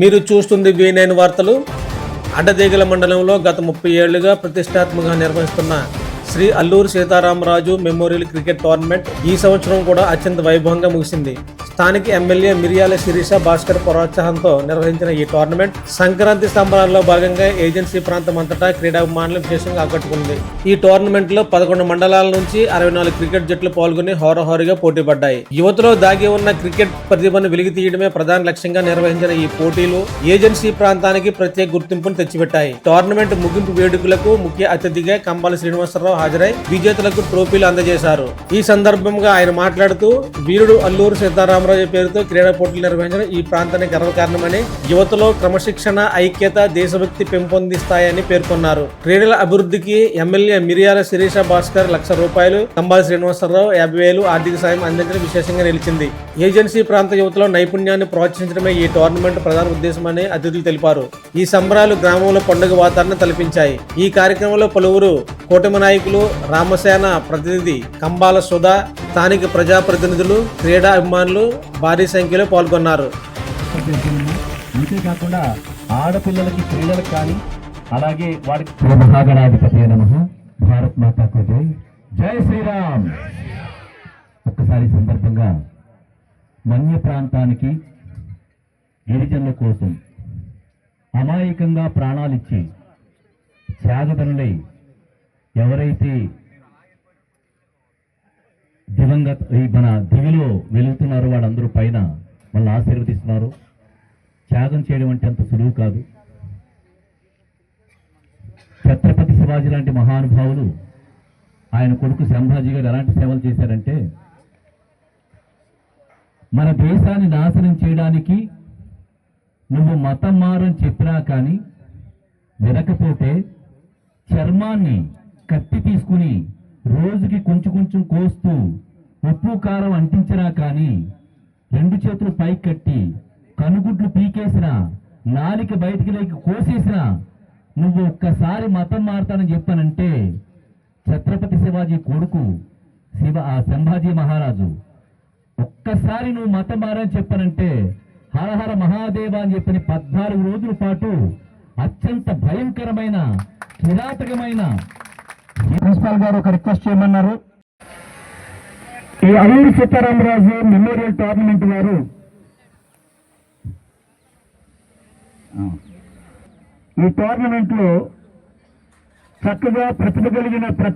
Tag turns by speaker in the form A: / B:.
A: మీరు చూస్తుంది V nine వార్తలు. అడ్డదేగల మండలంలో గత ముప్పై ఏళ్ళుగా ప్రతిష్టాత్మకంగా నిర్వహిస్తున్న Shri Alluri Sitaramaraju memorial cricket tournament ఈ సంవత్సరం కూడా అత్యంత వైభవంగా ముగిసింది. స్థానిక ఎమ్మెల్యే మిరియాల శిరీష భాస్కర్ ప్రోత్సాహంతో నిర్వహించిన ఈ టోర్నమెంట్ సంక్రాంతి సంబరాల్లో భాగంగా ఏజెన్సీ ప్రాంతం అంతటా క్రీడాభిమానులు విశేషంగా ఆకట్టుకుంది. ఈ టోర్నమెంట్లో పదకొండు మండలాల నుంచి అరవై నాలుగు క్రికెట్ జట్లు పాల్గొని హోరహోరీగా పోటీ పడ్డాయి. యువతలో దాగి ఉన్న క్రికెట్ ప్రతిభను వెలికి తీయడమే ప్రధాన లక్ష్యంగా నిర్వహించిన ఈ పోటీలు ఏజెన్సీ ప్రాంతానికి ప్రత్యేక గుర్తింపును తెచ్చిపెట్టాయి. టోర్నమెంట్ ముగింపు వేడుకలకు ముఖ్య అతిథిగా కంబాల శ్రీనివాసరావు హాజరై విజేతలకు ట్రోఫీలు అందజేశారు. ఈ సందర్భంగా ఆయన మాట్లాడుతూ వీరుడు అల్లూరు రామరాజు పేరుతో క్రీడా పోటీలు నిర్వహించడం ఈ ప్రాంతానికి గర్వకారణమని యువతలో క్రమశిక్షణ ఐక్యత దేశభక్తి పెంపొందిస్తాయని పేర్కొన్నారు. క్రీడల అభివృద్ధికి ఎమ్మెల్యే మిరియాల శిరీష భాస్కర్ లక్ష రూపాయలు కంబాలి శ్రీనివాసరావు యాభై వేలు ఆర్థిక సాయం అందించడం విశేషంగా నిలిచింది. ఏజెన్సీ ప్రాంత యువతలో నైపుణ్యాన్ని ప్రోత్సహించడమే ఈ టోర్నమెంట్ ప్రధాన ఉద్దేశమని అతిథులు తెలిపారు. ఈ సంబరాలు గ్రామంలో పండుగ వాతావరణం తలపించాయి. ఈ కార్యక్రమంలో పలువురు కూటమి నాయకులు రామసేన ప్రతినిధి కంబాల సుధా స్థానిక ప్రజాప్రతినిధులు క్రీడా అభిమానులు భారీ సంఖ్యలో పాల్గొన్నారు.
B: అంతేకాకుండా ఆడపిల్లలకి క్రీడలకు కానీ అలాగే వాడికి మహాగణాధిపతి నమ భారత్ మాతాకు జై. జై శ్రీరామ్! ఒక్కసారి సందర్భంగా మన్య ప్రాంతానికి గిరిజనుల కోసం అమాయకంగా ప్రాణాలిచ్చి త్యాగదనులై ఎవరైతే దివంగత ఈ మన దివిలో వెలుగుతున్నారు వాళ్ళందరూ పైన. వాళ్ళని ఆశీర్వదిస్తున్నారు. త్యాగం చేయడం అంటే అంత సులువు కాదు. ఛత్రపతి శివాజీ లాంటి మహానుభావులు ఆయన కొడుకు సంభాజీ గారు ఎలాంటి సేవలు చేశారంటే మన దేశాన్ని నాశనం చేయడానికి నువ్వు మతం మారని చెప్పినా కానీ వినకపోతే చర్మాన్ని కత్తి తీసుకుని రోజుకి కొంచెం కొంచెం కోస్తూ ఉప్పు కారం అంటించినా కానీ రెండు చేతులు పైకి కట్టి కనుగుడ్లు పీకేసిన నాలిక బయటికి లేక కోసేసిన నువ్వు ఒక్కసారి మతం మారుతానని చెప్పానంటే ఛత్రపతి శివాజీ కొడుకు శివ ఆ సంభాజీ మహారాజు ఒక్కసారి నువ్వు మతం మారని చెప్పానంటే హరహర మహాదేవ అని చెప్పిన పద్నాలుగు రోజుల పాటు అత్యంత భయంకరమైన కిరాతకమైన ప్రిన్సిపాల్ గారు ఒక రిక్వెస్ట్ చేయమన్నారు. ఈ అల్లూరి సీతారామరాజు మెమోరియల్ టోర్నమెంట్ వారు. ఈ టోర్నమెంట్లో చక్కగా ప్రతిభ కలిగిన ప్రతి